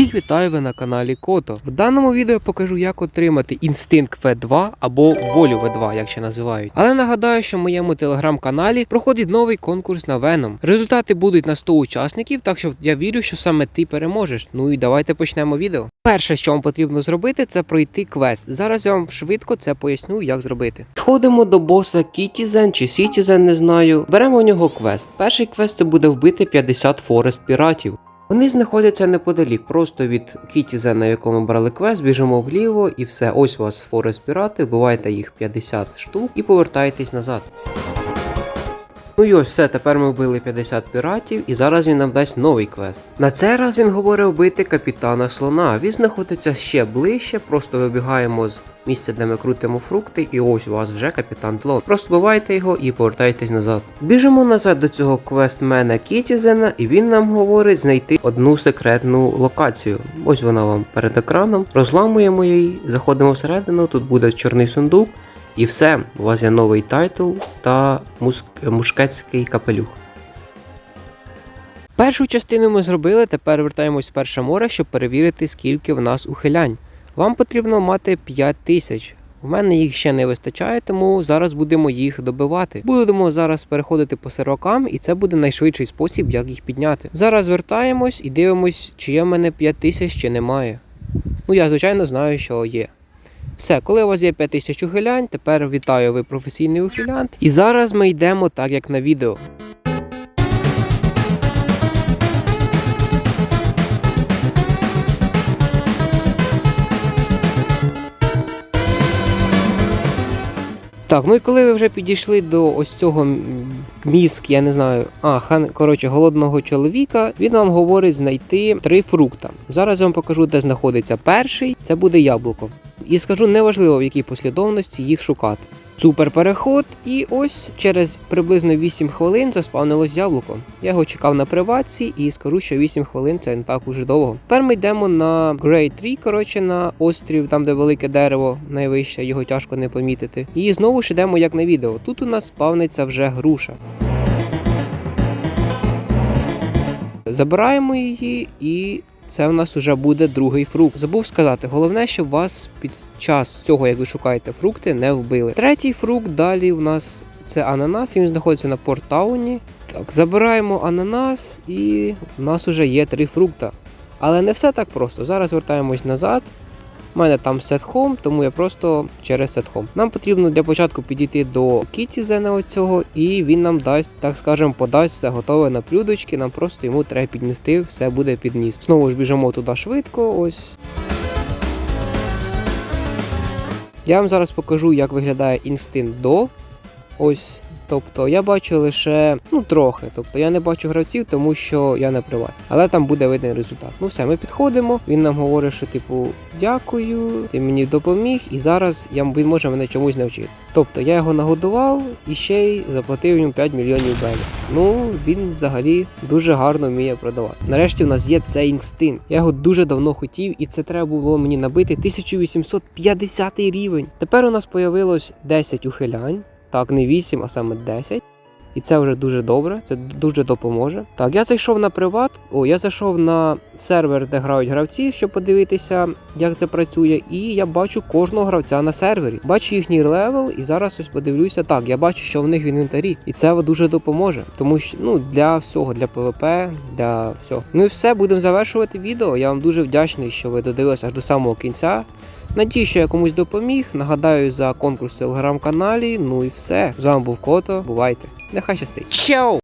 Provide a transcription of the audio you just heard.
Всіх вітаю ви на каналі Кото. В даному відео покажу, як отримати інстинкт V2 або волю V2, як ще називають. Але нагадаю, що в моєму телеграм-каналі проходить новий конкурс на Venom. Результати будуть на 100 учасників, так що я вірю, що саме ти переможеш. Ну і давайте почнемо відео. Перше, що вам потрібно зробити, це пройти квест. Зараз я вам швидко це поясню, як зробити. Підходимо до боса Кітізен чи Сітізен, не знаю. Беремо у нього квест. Перший квест це буде вбити 50 форест піратів. Вони знаходяться неподалік, просто від Кітіза, на якому брали квест, біжимо вліво і все. Ось у вас форест пірати, вбивайте їх 50 штук і повертайтесь назад. Ну і ось все, тепер ми вбили 50 піратів, і зараз він нам дасть новий квест. На цей раз він говорить вбити капітана слона. Він знаходиться ще ближче, просто вибігаємо з місця, де ми крутимо фрукти, і ось у вас вже капітан слон. Просто вбивайте його і повертайтесь назад. Біжимо назад до цього квестмена Кітізена, і він нам говорить знайти одну секретну локацію. Ось вона вам перед екраном. Розламуємо її, заходимо всередину, тут буде чорний сундук. І все, у вас є новий тайтл та муск... мушкетський капелюх. Першу частину ми зробили, тепер вертаємось в перше море, щоб перевірити, скільки в нас ухилянь. Вам потрібно мати 5 тисяч. У мене їх ще не вистачає, тому зараз будемо їх добивати. Будемо зараз переходити по сервакам, і це буде найшвидший спосіб, як їх підняти. Зараз вертаємось і дивимось, чи є в мене 5 тисяч, чи немає. Ну я звичайно знаю, що є. Все, коли у вас є 5000 ухилянь, тепер вітаю, ви професійний ухилянт. І зараз ми йдемо так, як на відео. Так, ну і коли ви вже підійшли до ось цього мізк, я не знаю, а хан, коротше, голодного чоловіка, він вам говорить знайти три фрукта. Зараз я вам покажу, де знаходиться перший, це буде яблуко. І скажу, неважливо в якій послідовності їх шукати. Супер переход, і ось через приблизно 8 хвилин заспавнилось яблуко. Я його чекав на приватці і скажу, що 8 хвилин це не так уже довго. Тепер ми йдемо на Grey Tree, коротше, на острів, там де велике дерево, найвище, його тяжко не помітити. І знову ж йдемо як на відео. Тут у нас спавниться вже груша. Забираємо її і. Це в нас вже буде другий фрукт. Забув сказати, головне, щоб вас під час цього, як ви шукаєте фрукти, не вбили. Третій фрукт далі у нас це ананас, він знаходиться на порттауні. Так, забираємо ананас, і в нас вже є три фрукта. Але не все так просто. Зараз вертаємось назад. У мене там set home, тому я просто через set home. Нам потрібно для початку підійти до Кітізена оцього, і він нам дасть, так скажемо, подасть все готове на плюдочки. Нам просто йому треба піднести, все буде підніс. Знову ж біжимо туди швидко. Ось. Я вам зараз покажу, як виглядає інстинкт до. Ось. Тобто я бачу лише ну трохи. Тобто я не бачу гравців, тому що я не приват. Але там буде видний результат. Ну все, ми підходимо. Він нам говорить, що типу дякую, ти мені допоміг, і зараз я він може мене чомусь навчити. Тобто я його нагодував і ще й заплатив йому 5 мільйонів белів. Ну він взагалі дуже гарно вміє продавати. Нарешті у нас є цей інстинкт. Я його дуже давно хотів, і це треба було мені набити 1850 рівень. Тепер у нас появилось 10 ухилянь. Так, не 8, а саме 10. І це вже дуже добре, це дуже допоможе. Так, я зайшов на приват. О, я зайшов на сервер, де грають гравці, щоб подивитися, як це працює. І я бачу кожного гравця на сервері. Бачу їхній левел, і зараз ось подивлюся. Так, я бачу, що в них в інвентарі. І це дуже допоможе. Тому що ну для всього, для ПВП, для всього. Ну і все, будемо завершувати відео. Я вам дуже вдячний, що ви додивилися аж до самого кінця. Надію, що я комусь допоміг. Нагадаю за конкурс в телеграм-каналі. Ну і все. З вами був Кото. Бувайте. Нехай щастить. Чао!